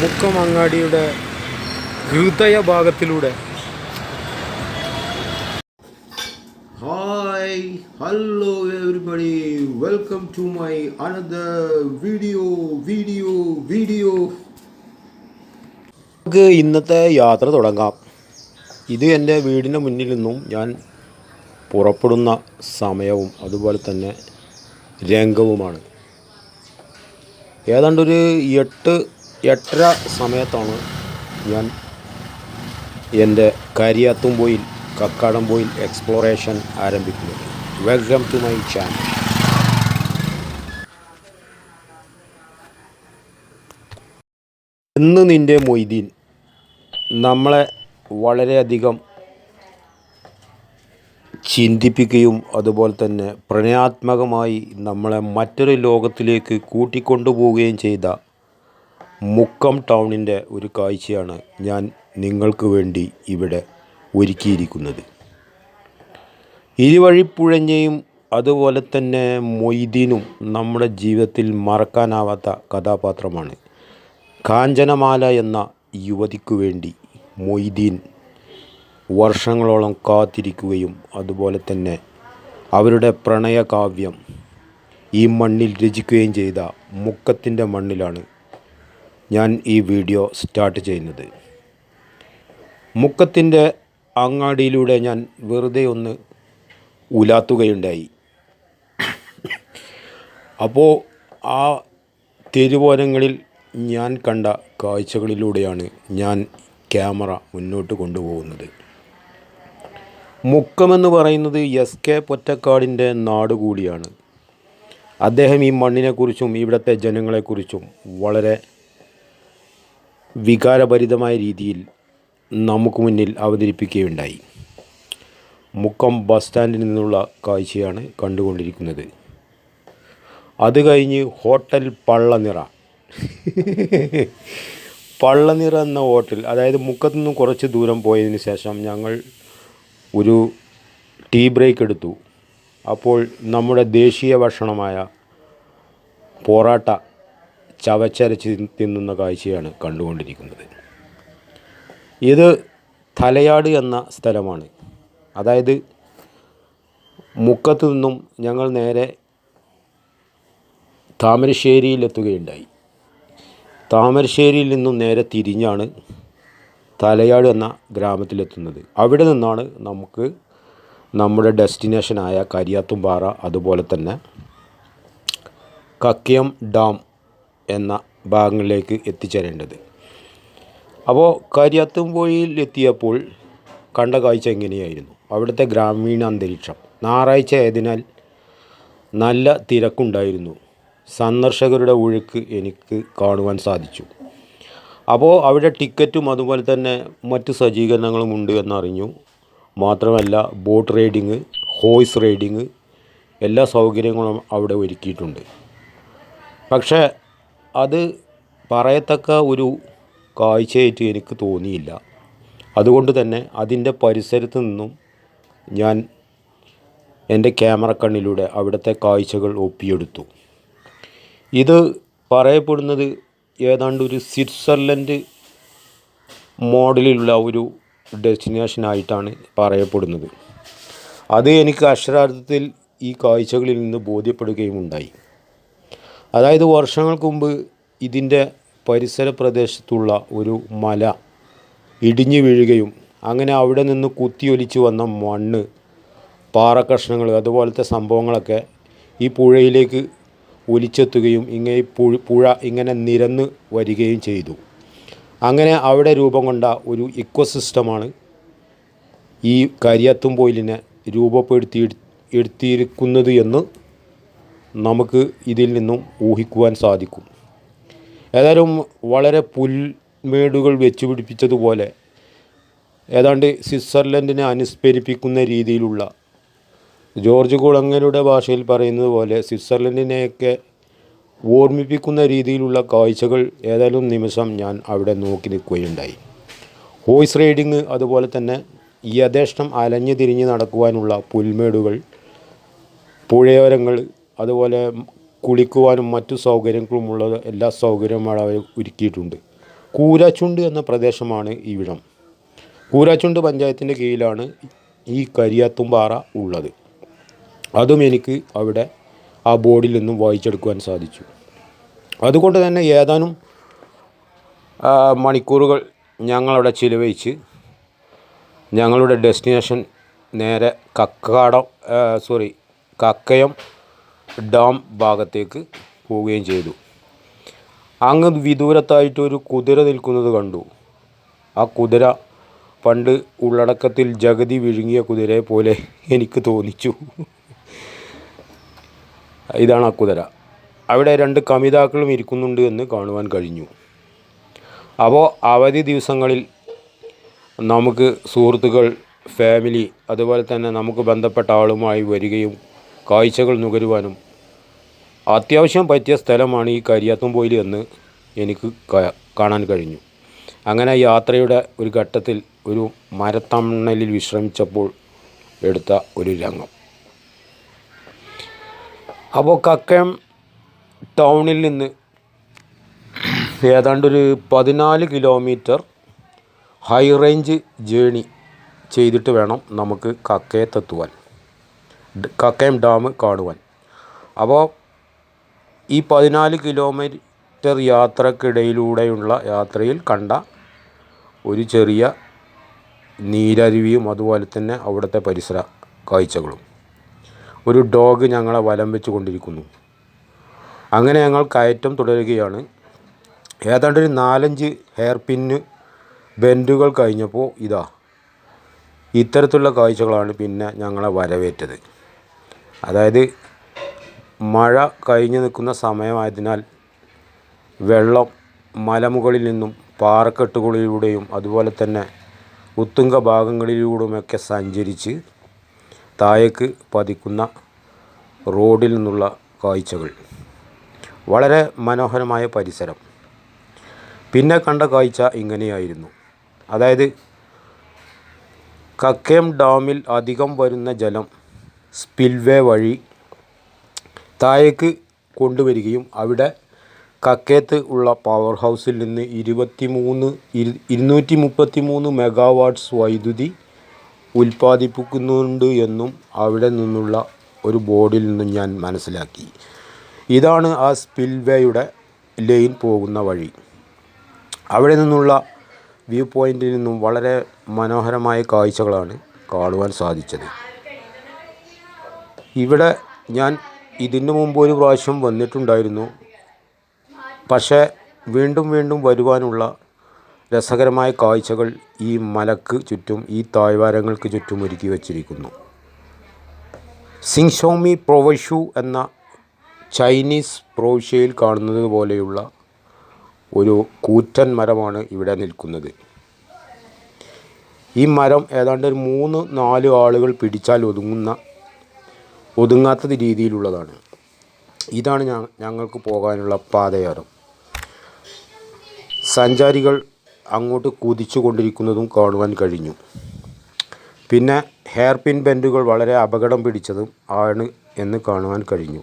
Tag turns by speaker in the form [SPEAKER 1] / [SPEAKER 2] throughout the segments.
[SPEAKER 1] മുക്കമങ്ങാടിയുടെ ഹൃദയ
[SPEAKER 2] ഭാഗത്തിലൂടെ hi hello everybody welcome to my another video video video
[SPEAKER 1] നമുക്ക് ഇന്നത്തെ യാത്ര തുടങ്ങാം. ഇത് എന്റെ വീടിന്റെ മുന്നിൽ നിന്നും ഞാൻ പുറപ്പെടുന്ന സമയവും അതുപോലെ തന്നെ രംഗവുമാണ്. ഏതാണ്ട് ഒരു എട്ട് എട്ടര സമയത്താണ് ഞാൻ എന്റെ കരിയാത്തുംപോയിൽ കക്കാടംപോയിൽ എക്സ്പ്ലോറേഷൻ ആരംഭിക്കുന്നത്. വെൽക്കം ടു മൈ ചാനൽ ഇന്ന് നിന്റെ മൊയ്തീൻ നമ്മളെ വളരെയധികം ചിന്തിപ്പിക്കുകയും അതുപോലെ തന്നെ പ്രണയാത്മകമായി നമ്മളെ മറ്റൊരു ലോകത്തിലേക്ക് കൂട്ടിക്കൊണ്ടുപോവുകയും ചെയ്ത മുക്കം ടൗണിന്റെ ഒരു കാഴ്ചയാണ് ഞാൻ നിങ്ങൾക്ക് വേണ്ടി ഇവിടെ ഒരുക്കിയിരിക്കുന്നത്. ഇരുവഴിപ്പുഴഞ്ഞയും അതുപോലെ തന്നെ മൊയ്തീനും നമ്മുടെ ജീവിതത്തിൽ മറക്കാനാവാത്ത കഥാപാത്രമാണ്. കാഞ്ചനമാല എന്ന യുവതിക്കു വേണ്ടി മൊയ്തീൻ വർഷങ്ങളോളം കാത്തിരിക്കുകയും അതുപോലെ തന്നെ അവരുടെ പ്രണയകാവ്യം ഈ മണ്ണിൽ രചിക്കുകയും ചെയ്ത മുക്കത്തിന്റെ മണ്ണിലാണ് ഞാൻ ഈ വീഡിയോ സ്റ്റാർട്ട് ചെയ്യുന്നത്. മുക്കത്തിന്റെ അങ്ങാടിയിലൂടെ ഞാൻ വെറുതെ ഒന്ന് ഉലാത്തുകയുണ്ടായി. അപ്പോൾ ആ തെരുവോരങ്ങളിൽ ഞാൻ കണ്ട കാഴ്ചകളിലൂടെയാണ് ഞാൻ ക്യാമറ മുന്നോട്ട് കൊണ്ടുപോകുന്നത്. മുക്കമെന്ന് പറയുന്നത് എസ് കെ പൊറ്റക്കാടിന്റെ നാട് കൂടിയാണ്. അദ്ദേഹം ഈ മണ്ണിനെക്കുറിച്ചും ഇവിടുത്തെ ജനങ്ങളെക്കുറിച്ചും വളരെ വികാരഭരിതമായ രീതിയിൽ നമുക്ക് മുന്നിൽ അവതരിപ്പിക്കുകയുണ്ടായി. മുക്കം ബസ് സ്റ്റാൻഡിൽ നിന്നുള്ള കാഴ്ചയാണ് കണ്ടുകൊണ്ടിരിക്കുന്നത്. അത് കഴിഞ്ഞ് ഹോട്ടൽ പള്ളനിറ. പള്ളനിറ എന്ന ഹോട്ടൽ അതായത് മുക്കത്തു നിന്നും കുറച്ച് ദൂരം പോയതിന് ശേഷം ഞങ്ങൾ ഒരു ടീ ബ്രേക്ക് എടുത്തു. അപ്പോൾ നമ്മുടെ ദേശീയ ഭക്ഷണമായ പൊറാട്ട ചവച്ചരച്ച് തിന്നുന്ന കാഴ്ചയാണ് കണ്ടുകൊണ്ടിരിക്കുന്നത്. ഇത് തലയാട് എന്ന സ്ഥലമാണ്. അതായത് മുക്കത്തു നിന്നും ഞങ്ങൾ നേരെ താമരശ്ശേരിയിലെത്തുകയുണ്ടായി. താമരശ്ശേരിയിൽ നിന്നും നേരെ തിരിഞ്ഞാണ് തലയാട് എന്ന ഗ്രാമത്തിലെത്തുന്നത്. അവിടെ നിന്നാണ് നമുക്ക് നമ്മുടെ ഡെസ്റ്റിനേഷനായ കരിയാത്തുംപാറ അതുപോലെ തന്നെ കക്കയം ഡാം എന്ന ഭാഗങ്ങളിലേക്ക് എത്തിച്ചേരേണ്ടത്. അപ്പോൾ കരിയാത്തുംപുഴയിൽ എത്തിയപ്പോൾ കണ്ട കാഴ്ച എങ്ങനെയായിരുന്നു? അവിടുത്തെ ഗ്രാമീണ അന്തരീക്ഷം. ഞായറാഴ്ച ആയതിനാൽ നല്ല തിരക്കുണ്ടായിരുന്നു. സന്ദർശകരുടെ ഒഴുക്ക് എനിക്ക് കാണുവാൻ സാധിച്ചു. അപ്പോൾ അവിടെ ടിക്കറ്റും അതുപോലെ തന്നെ മറ്റ് സജ്ജീകരണങ്ങളും ഉണ്ട് എന്നറിഞ്ഞു. മാത്രമല്ല ബോട്ട് റൈഡിങ് ഹോയ്സ് റൈഡിങ് എല്ലാ സൗകര്യങ്ങളും അവിടെ ഒരുക്കിയിട്ടുണ്ട്. പക്ഷേ അത് പറയത്തക്ക ഒരു കാഴ്ചയായിട്ട് എനിക്ക് തോന്നിയില്ല. അതുകൊണ്ട് തന്നെ അതിന്റെ പരിസരത്ത് നിന്നും ഞാൻ എന്റെ ക്യാമറ കണ്ണിലൂടെ അവിടുത്തെ കാഴ്ചകൾ ഒപ്പിയെടുത്തു. ഇത് പറയപ്പെടുന്നത് ഏതാണ്ട് ഒരു സ്വിറ്റ്സർലൻഡ് മോഡലിലുള്ള ഒരു ഡെസ്റ്റിനേഷനായിട്ടാണ് പറയപ്പെടുന്നത്. അത് എനിക്ക് അക്ഷരാർത്ഥത്തിൽ ഈ കാഴ്ചകളിൽ നിന്ന് ബോധ്യപ്പെടുകയും ഉണ്ടായി അതായത് വർഷങ്ങൾക്ക് മുമ്പ് ഇതിന്റെ പരിസര പ്രദേശത്തുള്ള ഒരു മല ഇടിഞ്ഞു വീഴുകയും അങ്ങനെ അവിടെ നിന്ന് കുത്തിയൊലിച്ച് വന്ന മണ്ണ് പാറക്കഷ്ണങ്ങൾ അതുപോലത്തെ സംഭവങ്ങളൊക്കെ ഈ പുഴയിലേക്ക് ഒലിച്ചെത്തുകയും ഇങ്ങനെ പുഴ ഇങ്ങനെ നിരന്ന് വരികയും ചെയ്തു. അങ്ങനെ അവിടെ രൂപം കൊണ്ട ഒരു ഇക്കോസിസ്റ്റമാണ് ഈ കരിയത്തുംപോയിലിനെ രൂപപ്പെടുത്തി എടുത്തിരിക്കുന്നത് എന്ന് നമുക്ക് ഇതിൽ നിന്നും ഊഹിക്കുവാൻ സാധിക്കും. ഏതായാലും വളരെ പുൽമേടുകൾ വെച്ചു പിടിപ്പിച്ചതുപോലെ ഏതാണ്ട് സ്വിറ്റ്സർലൻഡിനെ അനുസ്മരിപ്പിക്കുന്ന രീതിയിലുള്ള ജോർജ് കുളങ്ങരുടെ ഭാഷയിൽ പറയുന്നത് പോലെ സ്വിറ്റ്സർലൻഡിനെയൊക്കെ ഓർമ്മിപ്പിക്കുന്ന രീതിയിലുള്ള കാഴ്ചകൾ ഏതായാലും നിമിഷം ഞാൻ അവിടെ നോക്കി നിൽക്കുകയുണ്ടായി. ഹോയ്സ് റൈഡിങ് അതുപോലെ തന്നെ യഥേഷ്ടം അലഞ്ഞു തിരിഞ്ഞ് നടക്കുവാനുള്ള പുൽമേടുകൾ പുഴയോരങ്ങൾ അതുപോലെ കുളിക്കുവാനും മറ്റു സൗകര്യങ്ങളുമുള്ള എല്ലാ സൗകര്യവും അവർ ഒരുക്കിയിട്ടുണ്ട്. കൂരാച്ചുണ്ട് എന്ന പ്രദേശമാണ് ഇവിടം. കൂരാച്ചുണ്ട് പഞ്ചായത്തിന്റെ കീഴിലാണ് ഈ കരിയാത്തുംപാറ ഉള്ളത്. അതും എനിക്ക് അവിടെ ആ ബോർഡിൽ നിന്നും വായിച്ചെടുക്കുവാൻ സാധിച്ചു. അതുകൊണ്ട് തന്നെ ഏതാനും മണിക്കൂറുകൾ ഞങ്ങളവിടെ ചിലവഴിച്ച് ഞങ്ങളുടെ ഡെസ്റ്റിനേഷൻ നേരെ കക്കാടം സോറി കക്കയം ഡാം ഭാഗത്തേക്ക് പോവുകയും ചെയ്തു. അങ്ങ് വിദൂരത്തായിട്ട് ഒരു കുതിര നിൽക്കുന്നത് കണ്ടു. ആ കുതിര പണ്ട് ഉള്ളടക്കത്തിൽ ജഗതി വിഴുങ്ങിയ കുതിരയെ പോലെ എനിക്ക് തോന്നിച്ചു. ഇതാണ് അക്കുതര അവിടെ രണ്ട് കമിതാക്കളും ഇരിക്കുന്നുണ്ട് എന്ന് കാണുവാൻ കഴിഞ്ഞു. അപ്പോൾ അവധി ദിവസങ്ങളിൽ നമുക്ക് സുഹൃത്തുക്കൾ ഫാമിലി അതുപോലെ തന്നെ നമുക്ക് ബന്ധപ്പെട്ട ആളുമായി വരികയും കാഴ്ചകൾ നുകരുവാനും അത്യാവശ്യം പറ്റിയ സ്ഥലമാണ് ഈ കരിയാത്തുംപോയിൽ എന്ന് എനിക്ക് കാണാൻ കഴിഞ്ഞു. അങ്ങനെ യാത്രയുടെ ഒരു ഘട്ടത്തിൽ ഒരു മരത്തണലിൽ വിശ്രമിച്ചപ്പോൾ എടുത്ത ഒരു രംഗം. അപ്പോൾ കക്കയം ടൗണിൽ നിന്ന് ഏതാണ്ടൊരു പതിനാല് കിലോമീറ്റർ ഹൈ റേഞ്ച് ജേണി ചെയ്തിട്ട് വേണം നമുക്ക് കക്കയത്തെത്തുവാൻ. കക്കയം ഡാം കാണുവാൻ. അപ്പോൾ ഈ പതിനാല് കിലോമീറ്റർ യാത്രക്കിടയിലൂടെയുള്ള യാത്രയിൽ കണ്ട ഒരു ചെറിയ നീരരുവിയും അതുപോലെ തന്നെ അവിടുത്തെ പരിസര കാഴ്ചകളും. ഒരു ഡോഗ് ഞങ്ങളെ വലം വെച്ച് കൊണ്ടിരിക്കുന്നു അങ്ങനെ ഞങ്ങൾ കയറ്റം തുടരുകയാണ്. ഏതാണ്ട് ഒരു നാലഞ്ച് ഹെയർ പിന്ന് ബെൻഡുകൾ കഴിഞ്ഞപ്പോൾ ഇതാ ഇത്തരത്തിലുള്ള കാഴ്ചകളാണ് പിന്നെ ഞങ്ങളെ വരവേറ്റത്. അതായത് മഴ കഴിഞ്ഞു നിൽക്കുന്ന സമയമായതിനാൽ വെള്ളം മലമുകളിൽ നിന്നും പാറക്കെട്ടുകളിലൂടെയും അതുപോലെ തന്നെ ഉത്തുങ്ക ഭാഗങ്ങളിലൂടെയുമൊക്കെ സഞ്ചരിച്ച് താഴേക്ക് പതിക്കുന്ന റോഡിൽ നിന്നുള്ള കാഴ്ചകൾ. വളരെ മനോഹരമായ പരിസരം. പിന്നെ കണ്ട കാഴ്ച ഇങ്ങനെയായിരുന്നു. അതായത് കക്കേം ഡാമിൽ അധികം വരുന്ന ജലം സ്പിൽവേ വഴി താഴേക്ക് കൊണ്ടുവരികയും അവിടെ കക്കേത്ത് ഉള്ള പവർ ഹൗസിൽ നിന്ന് ഇരുപത്തി മൂന്ന് ഇരു ഇരുന്നൂറ്റി മുപ്പത്തി മൂന്ന് മെഗാവാട്ട്സ് വൈദ്യുതി ഉൽപ്പാദിപ്പിക്കുന്നുണ്ട് എന്നും അവിടെ നിന്നുള്ള ഒരു ബോർഡിൽ നിന്നും ഞാൻ മനസ്സിലാക്കി. ഇതാണ് ആ സ്പിൽവേയുടെ ലൈൻ പോകുന്ന വഴി. അവിടെ നിന്നുള്ള വ്യൂ പോയിന്റിൽ നിന്നും വളരെ മനോഹരമായ കാഴ്ചകളാണ് കാണുവാൻ സാധിച്ചത്. ഇവിടെ ഞാൻ ഇതിനു മുമ്പ് ഒരു പ്രാവശ്യം വന്നിട്ടുണ്ടായിരുന്നു. പക്ഷേ വീണ്ടും വീണ്ടും വരുവാനുള്ള രസകരമായ കാഴ്ചകൾ ഈ മലക്ക് ചുറ്റും ഈ താഴ്വാരങ്ങൾക്ക് ചുറ്റും ഒരുക്കി വച്ചിരിക്കുന്നു. സിങ്ഷോമി പ്രൊവഷു എന്ന ചൈനീസ് പ്രോവിഷ്യയിൽ കാണുന്നത് പോലെയുള്ള ഒരു കൂറ്റൻ മരമാണ് ഇവിടെ നിൽക്കുന്നത്. ഈ മരം ഏതാണ്ട് ഒരു മൂന്ന് നാല് ആളുകൾ പിടിച്ചാൽ ഒതുങ്ങുന്ന ഒതുങ്ങാത്ത രീതിയിലുള്ളതാണ്. ഇതാണ് ഞങ്ങൾക്ക് പോകാനുള്ള പാതയോരം. സഞ്ചാരികൾ അങ്ങോട്ട് കുതിച്ചു കൊണ്ടിരിക്കുന്നതും കാണുവാൻ കഴിഞ്ഞു. പിന്നെ ഹെയർ പിൻ ബെൻഡുകൾ വളരെ അപകടം പിടിച്ചതും ആണ് എന്ന് കാണുവാൻ കഴിഞ്ഞു.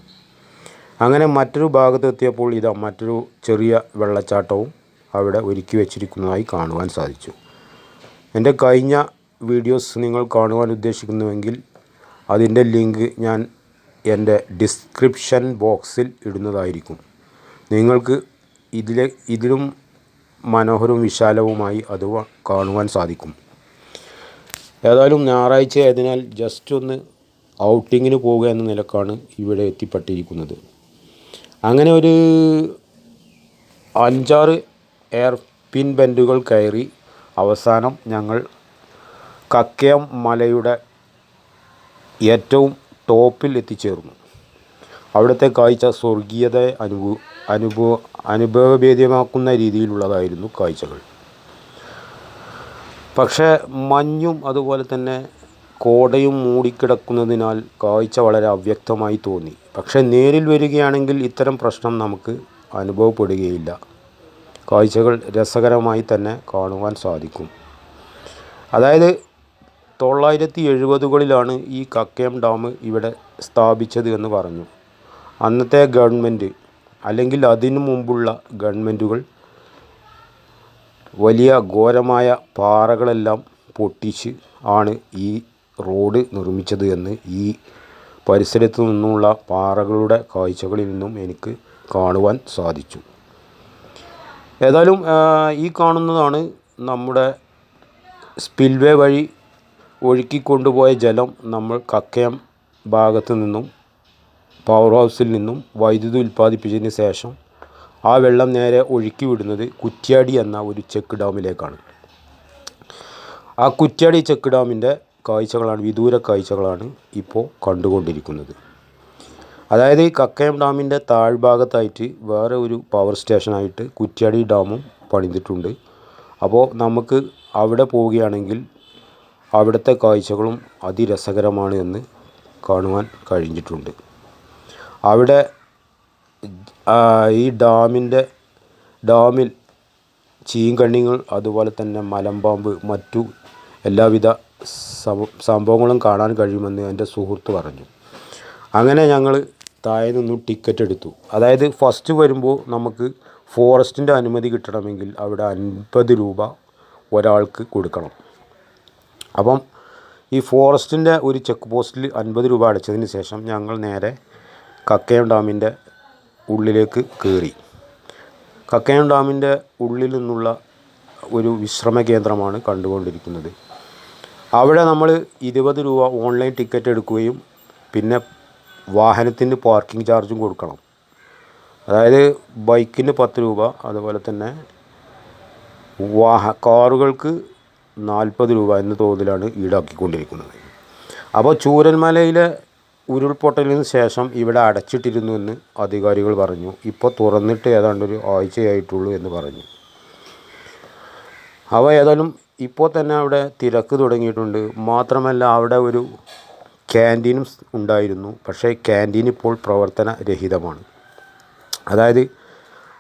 [SPEAKER 1] അങ്ങനെ മറ്റൊരു ഭാഗത്തെത്തിയപ്പോൾ ഇതാ മറ്റൊരു ചെറിയ വെള്ളച്ചാട്ടവും അവിടെ ഒരുക്കി വെച്ചിരിക്കുന്നതായി കാണുവാൻ സാധിച്ചു. എന്റെ കഴിഞ്ഞ വീഡിയോസ് നിങ്ങൾ കാണുവാൻ ഉദ്ദേശിക്കുന്നുവെങ്കിൽ അതിന്റെ ലിങ്ക് ഞാൻ എന്റെ ഡിസ്ക്രിപ്ഷൻ ബോക്സിൽ ഇടുന്നതായിരിക്കും. നിങ്ങൾക്ക് ഇതിലെ ഇതിലും മനോഹരവും വിശാലവുമായി അത് കാണുവാൻ സാധിക്കും. ഏതായാലും ഞായറാഴ്ച ആയതിനാൽ ജസ്റ്റ് ഒന്ന് ഔട്ടിങ്ങിന് പോവുക എന്ന നിലക്കാണ് ഇവിടെ എത്തിപ്പെട്ടിരിക്കുന്നത്. അങ്ങനെ ഒരു അഞ്ചാറ് എയർ പിൻ ബെൻഡുകൾ കയറി അവസാനം ഞങ്ങൾ കക്കയം മലയുടെ ഏറ്റവും ടോപ്പിൽ എത്തിച്ചേർന്നു. അവിടുത്തെ കാഴ്ച സ്വർഗീയത അനുഭവ അനുഭവ അനുഭവഭേദ്യമാക്കുന്ന രീതിയിലുള്ളതായിരുന്നു കാഴ്ചകൾ. പക്ഷേ മഞ്ഞും അതുപോലെ തന്നെ കോടയും മൂടിക്കിടക്കുന്നതിനാൽ കാഴ്ച വളരെ അവ്യക്തമായി തോന്നി. പക്ഷേ നേരിൽ വരികയാണെങ്കിൽ ഇത്തരം പ്രശ്നം നമുക്ക് അനുഭവപ്പെടുകയില്ല. കാഴ്ചകൾ രസകരമായി തന്നെ കാണുവാൻ സാധിക്കും. അതായത് തൊള്ളായിരത്തി എഴുപതുകളിലാണ് ഈ കക്കയം ഡാം ഇവിടെ സ്ഥാപിച്ചത് എന്ന് പറഞ്ഞു. അന്നത്തെ ഗവൺമെന്റ് അല്ലെങ്കിൽ അതിനു മുമ്പുള്ള ഗവൺമെന്റുകൾ വലിയ ഘോരമായ പാറകളെല്ലാം പൊട്ടിച്ച് ആണ് ഈ റോഡ് നിർമ്മിച്ചത് എന്ന് ഈ പരിസരത്തു നിന്നുള്ള പാറകളുടെ കാഴ്ചകളിൽ നിന്നും എനിക്ക് കാണുവാൻ സാധിച്ചു. ഏതായാലും ഈ കാണുന്നതാണ് നമ്മുടെ സ്പിൽവേ വഴി ഒഴുക്കിക്കൊണ്ടുപോയ ജലം നമ്മൾ കക്കയം ഭാഗത്തു നിന്നും പവർ ഹൗസിൽ നിന്നും വൈദ്യുതി ഉൽപ്പാദിപ്പിച്ചതിന് ശേഷം ആ വെള്ളം നേരെ ഒഴുക്കി വിടുന്നത് കുറ്റ്യാടി എന്ന ഒരു ചെക്ക് ഡാമിലേക്കാണ്. ആ കുറ്റ്യാടി ചെക്ക് ഡാമിന്റെ കാഴ്ചകളാണ് വിദൂര കാഴ്ചകളാണ് ഇപ്പോൾ കണ്ടുകൊണ്ടിരിക്കുന്നത്. അതായത് കക്കയം ഡാമിന്റെ താഴ്ഭാഗത്തായിട്ട് വേറെ ഒരു പവർ സ്റ്റേഷനായിട്ട് കുറ്റ്യാടി ഡാമും പണിതിട്ടുണ്ട്. അപ്പോൾ നമുക്ക് അവിടെ പോവുകയാണെങ്കിൽ അവിടുത്തെ കാഴ്ചകളും അതിരസകരമാണ് എന്ന് കാണുവാൻ കഴിഞ്ഞിട്ടുണ്ട്. അവിടെ ഈ ഡാമിന്റെ ഡാമിൽ ചീങ്കണ്ണികൾ അതുപോലെ തന്നെ മലമ്പാമ്പ് മറ്റു എല്ലാവിധ സംഭവങ്ങളും കാണാൻ കഴിയുമെന്ന് എന്റെ സുഹൃത്ത് പറഞ്ഞു. അങ്ങനെ ഞങ്ങൾ താഴെ നിന്നും ടിക്കറ്റ് എടുത്തു. അതായത് ഫസ്റ്റ് വരുമ്പോൾ നമുക്ക് ഫോറസ്റ്റിന്റെ അനുമതി കിട്ടണമെങ്കിൽ അവിടെ അൻപത് രൂപ ഒരാൾക്ക് കൊടുക്കണം. അപ്പം ഈ ഫോറസ്റ്റിന്റെ ഒരു ചെക്ക് പോസ്റ്റിൽ അൻപത് രൂപ അടച്ചതിന് ശേഷം ഞങ്ങൾ നേരെ കക്കയം ഡാമിന്റെ ഉള്ളിലേക്ക് കയറി. കക്കയം ഡാമിന്റെ ഉള്ളിൽ നിന്നുള്ള ഒരു വിശ്രമ കേന്ദ്രമാണ് കണ്ടുകൊണ്ടിരിക്കുന്നത്. അവിടെ നമ്മൾ ഇരുപത് രൂപ ഓൺലൈൻ ടിക്കറ്റ് എടുക്കുകയും പിന്നെ വാഹനത്തിന് പാർക്കിംഗ് ചാർജും കൊടുക്കണം. അതായത് ബൈക്കിന് പത്ത് രൂപ അതുപോലെ തന്നെ വാഹ കാറുകൾക്ക് നാൽപ്പത് രൂപ എന്ന തോതിലാണ് ഈടാക്കിക്കൊണ്ടിരിക്കുന്നത്. അപ്പോൾ ചൂരൽമലയിലെ ഉരുൾപൊട്ടലിന് ശേഷം ഇവിടെ അടച്ചിട്ടിരുന്നു എന്ന് അധികാരികൾ പറഞ്ഞു. ഇപ്പോൾ തുറന്നിട്ട് ഏതാണ്ട് ഒരു ആഴ്ചയായിട്ടുള്ളൂ എന്ന് പറഞ്ഞു. അവ ഏതായാലും ഇപ്പോൾ തന്നെ അവിടെ തിരക്ക് തുടങ്ങിയിട്ടുണ്ട്. മാത്രമല്ല അവിടെ ഒരു ക്യാന്റീനും ഉണ്ടായിരുന്നു. പക്ഷേ ക്യാന്റീൻ ഇപ്പോൾ പ്രവർത്തനരഹിതമാണ്. അതായത്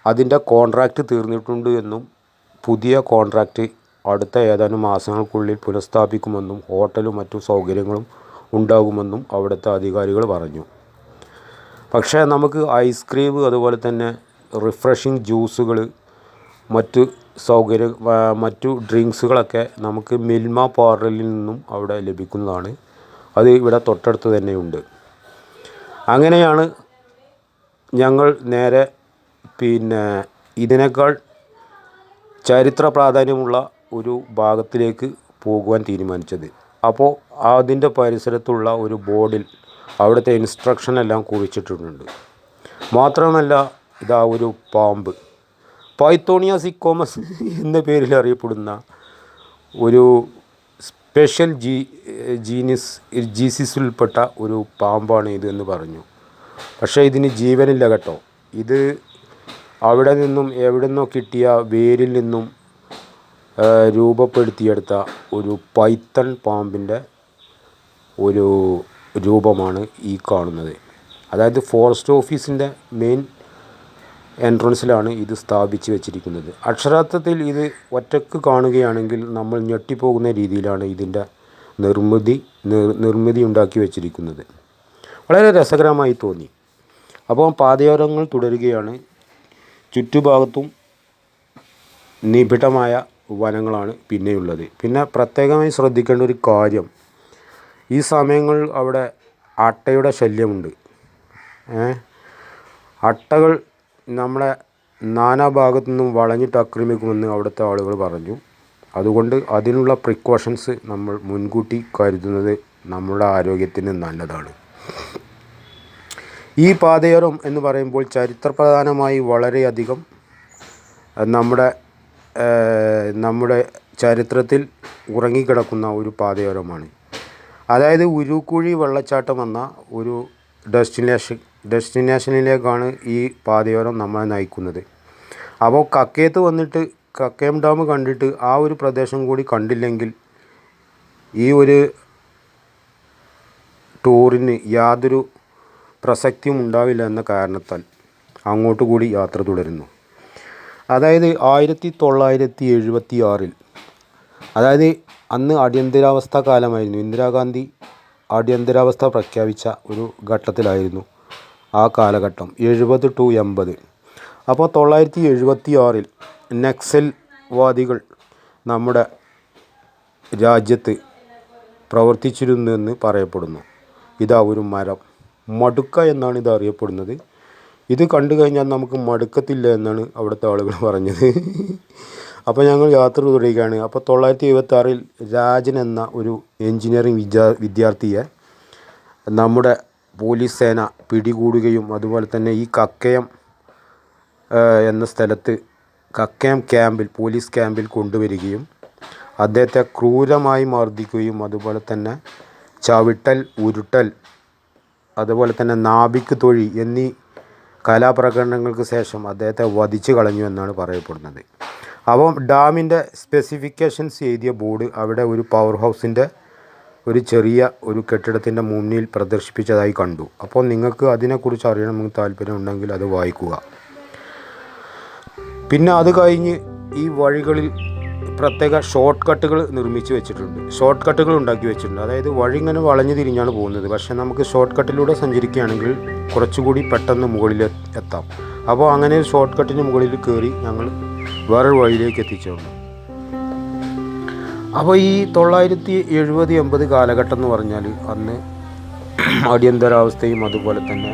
[SPEAKER 1] അതിന്റെ കോൺട്രാക്റ്റ് തീർന്നിട്ടുണ്ട് എന്നും പുതിയ കോൺട്രാക്റ്റ് അടുത്ത ഏതാനും മാസങ്ങൾക്കുള്ളിൽ പുനഃസ്ഥാപിക്കുമെന്നും ഹോട്ടലും മറ്റു സൗകര്യങ്ങളും ഉണ്ടാകുമെന്നും അവിടുത്തെ അധികാരികൾ പറഞ്ഞു. പക്ഷേ നമുക്ക് ഐസ്ക്രീം അതുപോലെ തന്നെ റിഫ്രഷിംഗ് ജ്യൂസുകൾ മറ്റു സൗകര്യ മറ്റു ഡ്രിങ്ക്സുകളൊക്കെ നമുക്ക് മിൽമ പാർലറിൽ നിന്നും അവിടെ ലഭിക്കുന്നതാണ്. അത് ഇവിടെ തൊട്ടടുത്ത് തന്നെയുണ്ട്. അങ്ങനെയാണ് ഞങ്ങൾ നേരെ പിന്നെ ഇതിനേക്കാൾ ചരിത്ര പ്രാധാന്യമുള്ള ഒരു ഭാഗത്തിലേക്ക് പോകുവാൻ തീരുമാനിച്ചത്. അപ്പോൾ അതിന്റെ പരിസരത്തുള്ള ഒരു ബോർഡിൽ അവിടുത്തെ ഇൻസ്ട്രക്ഷൻ എല്ലാം കുറിച്ചിട്ടുണ്ട് മാത്രമല്ല ഇതാ ഒരു പാമ്പ്. പൈത്തോണിയ സിക്കോമസ് എന്ന പേരിൽ അറിയപ്പെടുന്ന ഒരു സ്പെഷ്യൽ ജീ ജീനിസ് ജീസിസിൽപ്പെട്ട ഒരു പാമ്പാണ് ഇത് എന്ന് പറഞ്ഞു. പക്ഷേ ഇതിന് ജീവനില്ല കേട്ടോ. ഇത് അവിടെ നിന്നും എവിടെ നിന്നോ കിട്ടിയ വേരിൽ നിന്നും രൂപപ്പെടുത്തിയെടുത്ത ഒരു പൈത്തൺ പാമ്പിന്റെ ഒരു രൂപമാണ് ഈ കാണുന്നത്. അതായത് ഫോറസ്റ്റ് ഓഫീസിന്റെ മെയിൻ എൻട്രൻസിലാണ് ഇത് സ്ഥാപിച്ച് വെച്ചിരിക്കുന്നത്. അക്ഷരാർത്ഥത്തിൽ ഇത് ഒറ്റയ്ക്ക് കാണുകയാണെങ്കിൽ നമ്മൾ ഞെട്ടിപ്പോകുന്ന രീതിയിലാണ് ഇതിന്റെ നിർമ്മിതി നിർ നിർമ്മിതി ഉണ്ടാക്കി വെച്ചിരിക്കുന്നത്. വളരെ രസകരമായി തോന്നി. അപ്പോൾ പാതയോരങ്ങൾ തുടരുകയാണ്. ചുറ്റുഭാഗത്തും നിബിഡമായ വനങ്ങളാണ് പിന്നെയുള്ളത്. പിന്നെ പ്രത്യേകമായി ശ്രദ്ധിക്കേണ്ട ഒരു കാര്യം ഈ സമയങ്ങളിൽ അവിടെ അട്ടയുടെ ശല്യമുണ്ട്. അട്ടകൾ നമ്മളെ നാനാഭാഗത്തു നിന്നും വളഞ്ഞിട്ട് ആക്രമിക്കുമെന്ന് അവിടുത്തെ ആളുകൾ പറഞ്ഞു. അതുകൊണ്ട് അതിനുള്ള പ്രിക്കോഷൻസ് നമ്മൾ മുൻകൂട്ടി കരുതുന്നത് നമ്മുടെ ആരോഗ്യത്തിന് നല്ലതാണ്. ഈ പാതയോരം എന്ന് പറയുമ്പോൾ ചരിത്രപ്രധാനമായി വളരെയധികം നമ്മുടെ നമ്മുടെ ചരിത്രത്തിൽ ഉറങ്ങിക്കിടക്കുന്ന ഒരു പാതയോരമാണ്. അതായത് ഉരുക്കുഴി വെള്ളച്ചാട്ടം എന്ന ഒരു ഡെസ്റ്റിനേഷൻ ഡെസ്റ്റിനേഷനിലേക്കാണ് ഈ പാതയോരം നമ്മളെ നയിക്കുന്നത്. അപ്പോൾ കക്കയത്ത് വന്നിട്ട് കക്കയം ഡാം കണ്ടിട്ട് ആ ഒരു പ്രദേശം കൂടി കണ്ടില്ലെങ്കിൽ ഈ ഒരു ടൂറിന് യാതൊരു പ്രസക്തിയും ഉണ്ടാവില്ല എന്ന കാരണത്താൽ അങ്ങോട്ട് കൂടി യാത്ര തുടരുന്നു. അതായത് ആയിരത്തി തൊള്ളായിരത്തി എഴുപത്തി ആറിൽ അതായത് അന്ന് അടിയന്തരാവസ്ഥ കാലമായിരുന്നു. ഇന്ദിരാഗാന്ധി അടിയന്തരാവസ്ഥ പ്രഖ്യാപിച്ച ഒരു ഘട്ടത്തിലായിരുന്നു ആ കാലഘട്ടം എഴുപത് ടു എൺപത്. അപ്പോൾ തൊള്ളായിരത്തി എഴുപത്തി ആറിൽ നക്സൽവാദികൾ നമ്മുടെ രാജ്യത്ത് പ്രവർത്തിച്ചിരുന്നു എന്ന് പറയപ്പെടുന്നു. ഇതാ ഒരു മരം. മടുക്ക എന്നാണ് ഇത് അറിയപ്പെടുന്നത്. ഇത് കണ്ടു കഴിഞ്ഞാൽ നമുക്ക് മടുക്കത്തില്ല എന്നാണ് അവിടുത്തെ ആളുകൾ പറഞ്ഞത്. അപ്പോൾ ഞങ്ങൾ യാത്ര തുടരുകയാണ്. അപ്പോൾ തൊള്ളായിരത്തി എഴുപത്തി ആറിൽ രാജൻ എന്ന ഒരു എൻജിനീയറിംഗ് വിദ്യാ വിദ്യാർത്ഥിയെ നമ്മുടെ പോലീസ് സേന പിടികൂടുകയും അതുപോലെ തന്നെ ഈ കക്കയം എന്ന സ്ഥലത്ത് കക്കയം ക്യാമ്പിൽ പോലീസ് ക്യാമ്പിൽ കൊണ്ടുവരികയും അദ്ദേഹത്തെ ക്രൂരമായി മർദ്ദിക്കുകയും അതുപോലെ തന്നെ ചവിട്ടൽ ഉരുട്ടൽ അതുപോലെ തന്നെ നാഭിക്ക് തൊഴി എന്നീ കലാപ്രകടനങ്ങൾക്ക് ശേഷം അദ്ദേഹത്തെ വധിച്ചു കളഞ്ഞു എന്നാണ് പറയപ്പെടുന്നത്. അപ്പം ഡാമിന്റെ സ്പെസിഫിക്കേഷൻസ് എഴുതിയ ബോർഡ് അവിടെ ഒരു പവർ ഹൗസിന്റെ ഒരു ചെറിയ ഒരു കെട്ടിടത്തിന്റെ മുന്നിൽ പ്രദർശിപ്പിച്ചതായി കണ്ടു. അപ്പോൾ നിങ്ങൾക്ക് അതിനെക്കുറിച്ച് അറിയണമെന്ന് താല്പര്യമുണ്ടെങ്കിൽ അത് വായിക്കുക. പിന്നെ അത് കഴിഞ്ഞ് ഈ വഴികളിൽ പ്രത്യേക ഷോർട്ട് കട്ടുകൾ നിർമ്മിച്ച് വെച്ചിട്ടുണ്ട്. ഷോർട്ട് കട്ടുകൾ ഉണ്ടാക്കി വെച്ചിട്ടുണ്ട്. അതായത് വഴി ഇങ്ങനെ വളഞ്ഞു തിരിഞ്ഞാണ് പോകുന്നത്. പക്ഷേ നമുക്ക് ഷോർട്ട് കട്ടിലൂടെ സഞ്ചരിക്കുകയാണെങ്കിൽ കുറച്ചുകൂടി പെട്ടെന്ന് മുകളിൽ എത്താം. അപ്പോൾ അങ്ങനെ ഒരു ഷോർട്ട് കട്ടിന് മുകളിൽ കയറി ഞങ്ങൾ വേറൊരു വഴിയിലേക്ക് എത്തിച്ചോളൂ അപ്പോൾ ഈ തൊള്ളായിരത്തി എഴുപത് എൺപത് കാലഘട്ടം എന്ന് പറഞ്ഞാൽ അന്ന് അടിയന്തരാവസ്ഥയും അതുപോലെ തന്നെ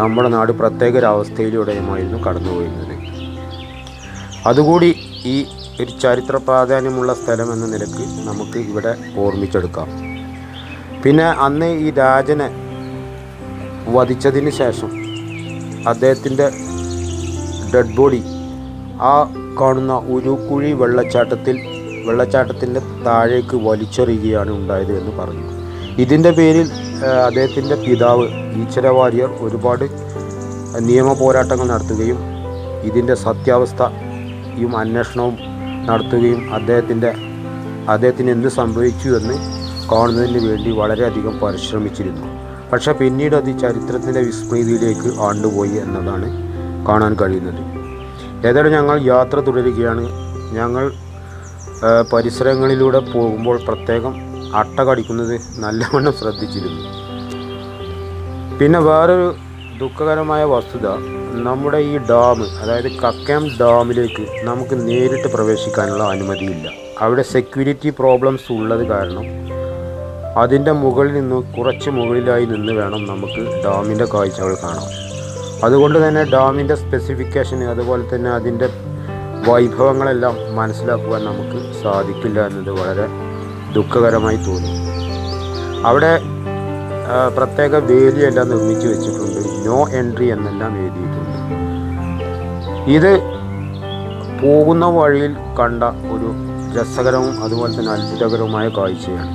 [SPEAKER 1] നമ്മുടെ നാട് പ്രത്യേക ഒരവസ്ഥയിലൂടെയുമായിരുന്നു കടന്നുപോയിരുന്നത്. അതുകൂടി ഈ ഒരു ചരിത്ര പ്രാധാന്യമുള്ള സ്ഥലം എന്ന നിലയ്ക്ക് നമുക്ക് ഇവിടെ ഓർമ്മിച്ചെടുക്കാം. പിന്നെ അന്ന് ഈ രാജനെ വധിച്ചതിന് ശേഷം അദ്ദേഹത്തിന്റെ ഡെഡ് ബോഡി ആ കാണുന്ന ഉരുക്കുഴി വെള്ളച്ചാട്ടത്തിൽ വെള്ളച്ചാട്ടത്തിന്റെ താഴേക്ക് വലിച്ചെറിയുകയാണ് ഉണ്ടായത് എന്ന് പറഞ്ഞു. ഇതിന്റെ പേരിൽ അദ്ദേഹത്തിന്റെ പിതാവ് ഈശ്വര വാര്യർ ഒരുപാട് നിയമ പോരാട്ടങ്ങൾ നടത്തുകയും ഇതിന്റെ സത്യാവസ്ഥയും അന്വേഷണവും നടത്തുകയും അദ്ദേഹത്തിന്റെ അദ്ദേഹത്തിന് എന്ത് സംഭവിച്ചു എന്ന് കാണുന്നതിന് വേണ്ടി വളരെയധികം പരിശ്രമിച്ചിരുന്നു. പക്ഷേ പിന്നീട് അത് ചരിത്രത്തിന്റെ വിസ്മൃതിയിലേക്ക് ആണ്ടുപോയി എന്നതാണ് കാണാൻ കഴിയുന്നത്. ഏതായാലും ഞങ്ങൾ യാത്ര തുടരുകയാണ്. ഞങ്ങൾ പരിസരങ്ങളിലൂടെ പോകുമ്പോൾ പ്രത്യേകം അട്ട കടിക്കുന്നത് നല്ലവണ്ണം ശ്രദ്ധിച്ചിരുന്നു. പിന്നെ വേറൊരു ദുഃഖകരമായ വസ്തുത നമ്മുടെ ഈ ഡാം അതായത് കക്കയം ഡാമിലേക്ക് നമുക്ക് നേരിട്ട് പ്രവേശിക്കാനുള്ള അനുമതിയില്ല. അവിടെ സെക്യൂരിറ്റി പ്രോബ്ലംസ് ഉള്ളത് കാരണം അതിന്റെ മുകളിൽ നിന്ന് കുറച്ച് മുകളിലായി നിന്ന് വേണം നമുക്ക് ഡാമിന്റെ കാഴ്ചകൾ കാണാൻ. അതുകൊണ്ട് തന്നെ ഡാമിന്റെ സ്പെസിഫിക്കേഷൻ അതുപോലെ തന്നെ അതിന്റെ വൈഭവങ്ങളെല്ലാം മനസ്സിലാക്കുവാൻ നമുക്ക് സാധിക്കില്ല എന്നത് വളരെ ദുഃഖകരമായി തോന്നി. അവിടെ പ്രത്യേക വേലിയെല്ലാം നിർമ്മിച്ച് വെച്ചിട്ടുണ്ട്. നോ എൻട്രി എന്നെല്ലാം എഴുതിയിട്ടുണ്ട്. ഇത് പോകുന്ന വഴിയിൽ കണ്ട ഒരു രസകരവും അതുപോലെ തന്നെ അത്ഭുതകരവുമായ കാഴ്ചയാണ്.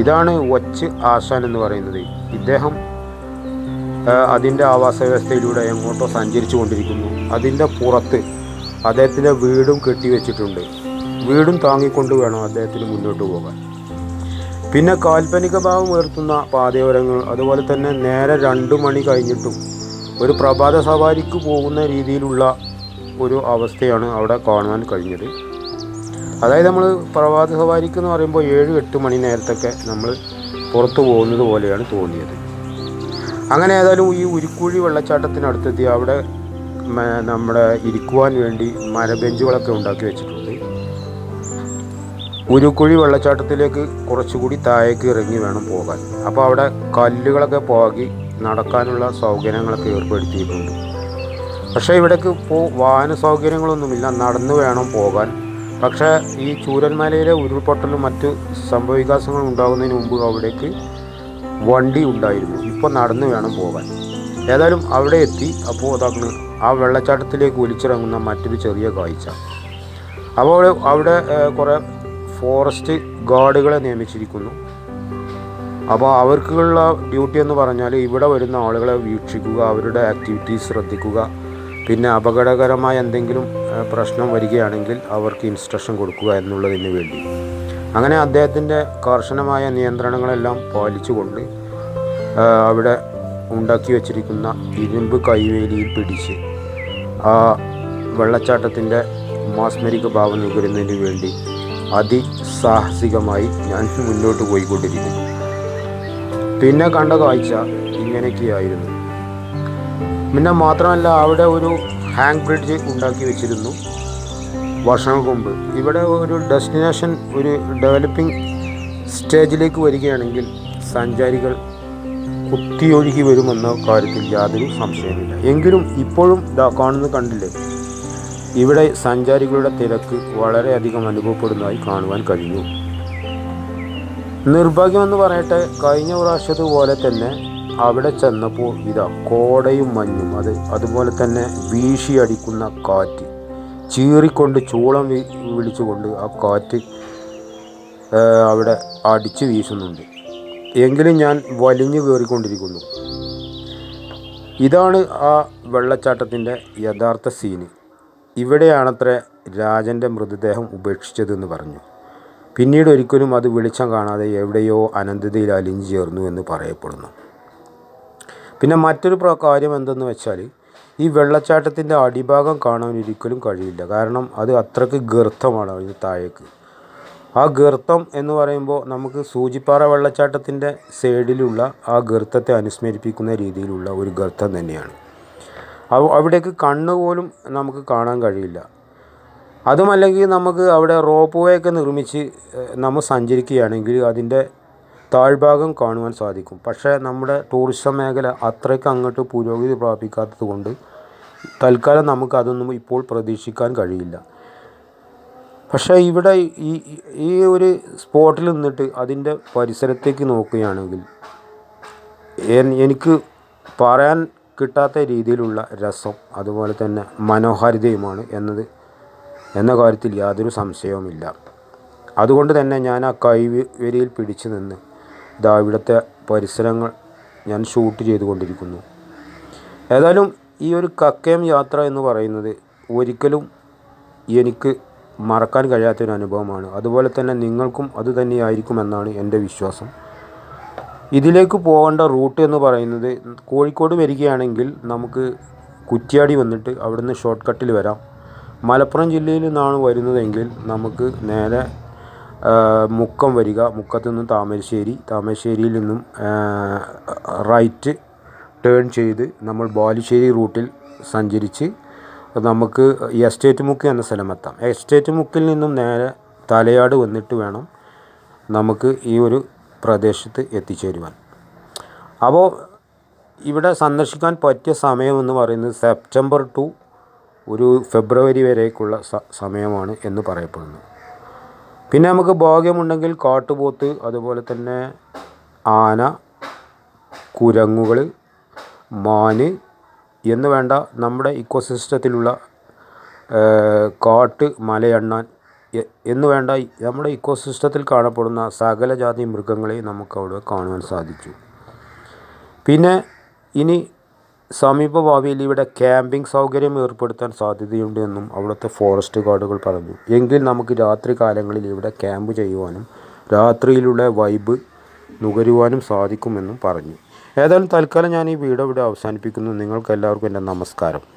[SPEAKER 1] ഇതാണ് വച്ച് ആശാൻ എന്ന് പറയുന്നത്. ഇദ്ദേഹം അതിന്റെ ആവാസ വ്യവസ്ഥയിലൂടെ എങ്ങോട്ടോ സഞ്ചരിച്ചു കൊണ്ടിരിക്കുന്നു. അതിന്റെ പുറത്ത് അദ്ദേഹത്തിന്റെ വീടും കെട്ടിവെച്ചിട്ടുണ്ട്. വീടും താങ്ങിക്കൊണ്ട് വേണം അദ്ദേഹത്തിന് മുന്നോട്ട് പോകാൻ. പിന്നെ കാൽപ്പനിക ഭാവം ഉയർത്തുന്ന പാതയോരങ്ങൾ അതുപോലെ തന്നെ നേരെ രണ്ട് മണി കഴിഞ്ഞിട്ടും ഒരു പ്രഭാത സവാരിക്ക് പോകുന്ന രീതിയിലുള്ള ഒരു അവസ്ഥയാണ് അവിടെ കാണുവാൻ കഴിഞ്ഞത്. അതായത് നമ്മൾ പ്രഭാത സവാരിക്ക് എന്ന് പറയുമ്പോൾ ഏഴ് എട്ട് മണി നേരത്തൊക്കെ നമ്മൾ പുറത്തു പോകുന്നത് പോലെയാണ് തോന്നിയത്. അങ്ങനെ ഏതായാലും ഈ ഉരുക്കുഴി വെള്ളച്ചാട്ടത്തിനടുത്തെത്തി അവിടെ നമ്മുടെ ഇരിക്കുവാൻ വേണ്ടി മരബെഞ്ചുകളൊക്കെ ഉണ്ടാക്കി വെച്ചിട്ടുണ്ട്. ഉരുക്കുഴി വെള്ളച്ചാട്ടത്തിലേക്ക് കുറച്ചുകൂടി താഴേക്ക് ഇറങ്ങി വേണം പോകാൻ. അപ്പോൾ അവിടെ കല്ലുകളൊക്കെ പോകി നടക്കാനുള്ള സൗകര്യങ്ങളൊക്കെ ഏർപ്പെടുത്തിയിട്ടുണ്ട്. പക്ഷേ ഇവിടേക്ക് ഇപ്പോൾ വാഹന സൗകര്യങ്ങളൊന്നുമില്ല. നടന്നു വേണം പോകാൻ. പക്ഷേ ഈ ചൂരന്മലയിലെ ഉരുൾപൊട്ടലും മറ്റ് സംഭവവികാസങ്ങളും ഉണ്ടാകുന്നതിന് മുമ്പ് അവിടേക്ക് വണ്ടി ഉണ്ടായിരുന്നു. ഇപ്പോൾ നടന്നു വേണം പോകാൻ. ഏതായാലും അവിടെ എത്തി. അപ്പോൾ അതങ്ങ് ആ വെള്ളച്ചാട്ടത്തിലേക്ക് ഒലിച്ചിറങ്ങുന്ന മറ്റൊരു ചെറിയ കാഴ്ച. അപ്പോൾ അവിടെ കുറേ ഫോറസ്റ്റ് ഗാർഡുകളെ നിയമിച്ചിരിക്കുന്നു. അപ്പോൾ അവർക്കുള്ള ഡ്യൂട്ടി എന്ന് പറഞ്ഞാൽ ഇവിടെ വരുന്ന ആളുകളെ വീക്ഷിക്കുക അവരുടെ ആക്ടിവിറ്റീസ് ശ്രദ്ധിക്കുക. പിന്നെ അപകടകരമായ എന്തെങ്കിലും പ്രശ്നം വരികയാണെങ്കിൽ അവർക്ക് ഇൻസ്ട്രക്ഷൻ കൊടുക്കുക എന്നുള്ളതിന് വേണ്ടി. അങ്ങനെ അദ്ദേഹത്തിന്റെ കർശനമായ നിയന്ത്രണങ്ങളെല്ലാം പാലിച്ചുകൊണ്ട് അവിടെ ഉണ്ടാക്കി വച്ചിരിക്കുന്ന ഇരുമ്പ് കൈവേലിയിൽ പിടിച്ച് ആ വെള്ളച്ചാട്ടത്തിന്റെ മാസ്മരിക ഭാവം നുകരുന്നതിന് വേണ്ടി അതിസാഹസികമായി ഞാൻ മുന്നോട്ട് പോയിക്കൊണ്ടിരിക്കുന്നു. പിന്നെ കണ്ട കാഴ്ച ഇങ്ങനെയൊക്കെയായിരുന്നു. പിന്നെ മാത്രമല്ല അവിടെ ഒരു ഹാങ് ബ്രിഡ്ജ് ഉണ്ടാക്കി വെച്ചിരുന്നു. വർഷങ്ങൾക്ക് മുമ്പ്. ഇവിടെ ഒരു ഡെസ്റ്റിനേഷൻ ഒരു ഡെവലപ്പിംഗ് സ്റ്റേജിലേക്ക് വരികയാണെങ്കിൽ സഞ്ചാരികൾ കുത്തിയൊഴുകി വരുമെന്ന കാര്യത്തിൽ യാതൊരു സംശയമില്ല എങ്കിലും ഇപ്പോഴും ഇതാ കാണുന്നത് കണ്ടില്ലേ? ഇവിടെ സഞ്ചാരികളുടെ തിരക്ക് വളരെയധികം അനുഭവപ്പെടുന്നതായി കാണുവാൻ കഴിഞ്ഞു. നിർഭാഗ്യമെന്ന് പറയട്ടെ കഴിഞ്ഞ പ്രാവശ്യത്തുപോലെ തന്നെ അവിടെ ചെന്നപ്പോൾ ഇതാ കോടയും മഞ്ഞും അത് അതുപോലെ തന്നെ വീശി അടിക്കുന്ന കാറ്റ് ചീറിക്കൊണ്ട് ചൂളം വിളിച്ചുകൊണ്ട് ആ കാറ്റ് അവിടെ അടിച്ച് വീശുന്നുണ്ട്. എങ്കിലും ഞാൻ വലിഞ്ഞു കയറിക്കൊണ്ടിരിക്കുന്നു. ഇതാണ് ആ വെള്ളച്ചാട്ടത്തിന്റെ യഥാർത്ഥ സീന് ഇവിടെയാണത്രേ രാജന്റെ മൃതദേഹം ഉപേക്ഷിച്ചതെന്ന് പറഞ്ഞു. പിന്നീട് ഒരിക്കലും അത് വെളിച്ചം കാണാതെ എവിടെയോ അനന്തതയിൽ അലിഞ്ഞു ചേർന്നു എന്ന് പറയപ്പെടുന്നു. പിന്നെ മറ്റൊരു കാര്യം എന്തെന്ന് വെച്ചാൽ ഈ വെള്ളച്ചാട്ടത്തിന്റെ അടിഭാഗം കാണാൻ ഒരിക്കലും കഴിയില്ല. കാരണം അത് അത്രയ്ക്ക് ഗർത്തമാണ് അതിന് താഴേക്ക്. ആ ഗർത്തം എന്ന് പറയുമ്പോൾ നമുക്ക് സൂചിപ്പാറ വെള്ളച്ചാട്ടത്തിന്റെ സൈഡിലുള്ള ആ ഗർത്തത്തെ അനുസ്മരിപ്പിക്കുന്ന രീതിയിലുള്ള ഒരു ഗർത്തം തന്നെയാണ്. അവ- അവിടേക്ക് കണ്ണ് പോലും നമുക്ക് കാണാൻ കഴിയില്ല. അതുമല്ലെങ്കിൽ നമുക്ക് അവിടെ റോപ്പ് വേ ഒക്കെ നിർമ്മിച്ച് നമ്മൾ സഞ്ചരിക്കുകയാണെങ്കിൽ അതിന്റെ താഴ്ഭാഗം കാണുവാൻ സാധിക്കും. പക്ഷേ നമ്മുടെ ടൂറിസം മേഖല അത്രയ്ക്ക് അങ്ങോട്ട് പുരോഗതി പ്രാപിക്കാത്തത് കൊണ്ട് തൽക്കാലം നമുക്ക് അതൊന്നും ഇപ്പോൾ പ്രതീക്ഷിക്കാൻ കഴിയില്ല. പക്ഷേ ഇവിടെ ഈ- ഈ ഒരു സ്പോട്ടിൽ നിന്നിട്ട് അതിന്റെ പരിസരത്തേക്ക് നോക്കുകയാണെങ്കിൽ എനിക്ക് പറയാൻ കിട്ടാത്ത രീതിയിലുള്ള രസം അതുപോലെ തന്നെ മനോഹാരിതയുമാണ് എന്നത് എന്ന കാര്യത്തിൽ യാതൊരു സംശയവുമില്ല. അതുകൊണ്ട് തന്നെ ഞാൻ ആ കൈവരിയിൽ പിടിച്ചു നിന്ന് ഇതാ ഇവിടുത്തെ പരിസരങ്ങൾ ഞാൻ ഷൂട്ട് ചെയ്തുകൊണ്ടിരിക്കുന്നു. ഏതായാലും ഈ ഒരു കക്കയം യാത്ര എന്ന് പറയുന്നത് ഒരിക്കലും എനിക്ക് മറക്കാൻ കഴിയാത്തൊരു അനുഭവമാണ്. അതുപോലെ തന്നെ നിങ്ങൾക്കും അത് തന്നെയായിരിക്കുമെന്നാണ് എന്റെ വിശ്വാസം. ഇതിലേക്ക് പോകേണ്ട റൂട്ട് എന്ന് പറയുന്നത് കോഴിക്കോട് വരികയാണെങ്കിൽ നമുക്ക് കുറ്റ്യാടി വന്നിട്ട് അവിടുന്ന് ഷോർട്ട് കട്ടിൽ വരാം. മലപ്പുറം ജില്ലയിൽ നിന്നാണ് വരുന്നതെങ്കിൽ നമുക്ക് നേരെ മുക്കം വരിക. മുക്കത്ത് നിന്നും താമരശ്ശേരി. താമരശ്ശേരിയിൽ നിന്നും റൈറ്റ് ടേൺ ചെയ്ത് നമ്മൾ ബാലുശ്ശേരി റൂട്ടിൽ സഞ്ചരിച്ച് നമുക്ക് എസ്റ്റേറ്റ് മുക്ക് എന്ന സ്ഥലമെത്താം എസ്റ്റേറ്റ് മുക്കിൽ നിന്നും നേരെ തലയാട് വന്നിട്ട് വേണം നമുക്ക് ഈ ഒരു പ്രദേശത്ത് എത്തിച്ചേരുവാൻ. അപ്പോൾ ഇവിടെ സന്ദർശിക്കാൻ പറ്റിയ സമയം എന്ന് പറയുന്നത് സെപ്റ്റംബർ ടു ഒരു ഫെബ്രുവരി വരേക്കുള്ള സമയമാണ് എന്ന് പറയപ്പെടുന്നു. പിന്നെ നമുക്ക് ഭാഗ്യമുണ്ടെങ്കിൽ കാട്ടുപോത്ത് അതുപോലെ തന്നെ ആന കുരങ്ങുകൾ മാന് എന്ന് വേണ്ട നമ്മുടെ ഇക്കോസിസ്റ്റത്തിലുള്ള കാട്ട് മലയണ്ണാൻ എന്ന് വേണ്ട നമ്മുടെ ഇക്കോസിസ്റ്റത്തിൽ കാണപ്പെടുന്ന സകല ജാതി മൃഗങ്ങളെ നമുക്ക് അവിടെ കാണുവാൻ സാധിച്ചു. പിന്നെ ഇനി സമീപ ഭാവിയിൽ ഇവിടെ ക്യാമ്പിംഗ് സൗകര്യം ഏർപ്പെടുത്താൻ സാധ്യതയുണ്ട് എന്നും അവിടുത്തെ ഫോറസ്റ്റ് ഗാർഡുകൾ പറഞ്ഞു. എങ്കിൽ നമുക്ക് രാത്രി കാലങ്ങളിൽ ഇവിടെ ക്യാമ്പ് ചെയ്യുവാനും രാത്രിയിലുള്ള വൈബ് നുകരുവാനും സാധിക്കുമെന്നും പറഞ്ഞു. ഏതായാലും തൽക്കാലം ഞാൻ ഈ വീഡിയോ ഇവിടെ അവസാനിപ്പിക്കുന്നു. നിങ്ങൾക്കെല്ലാവർക്കും എന്റെ നമസ്കാരം.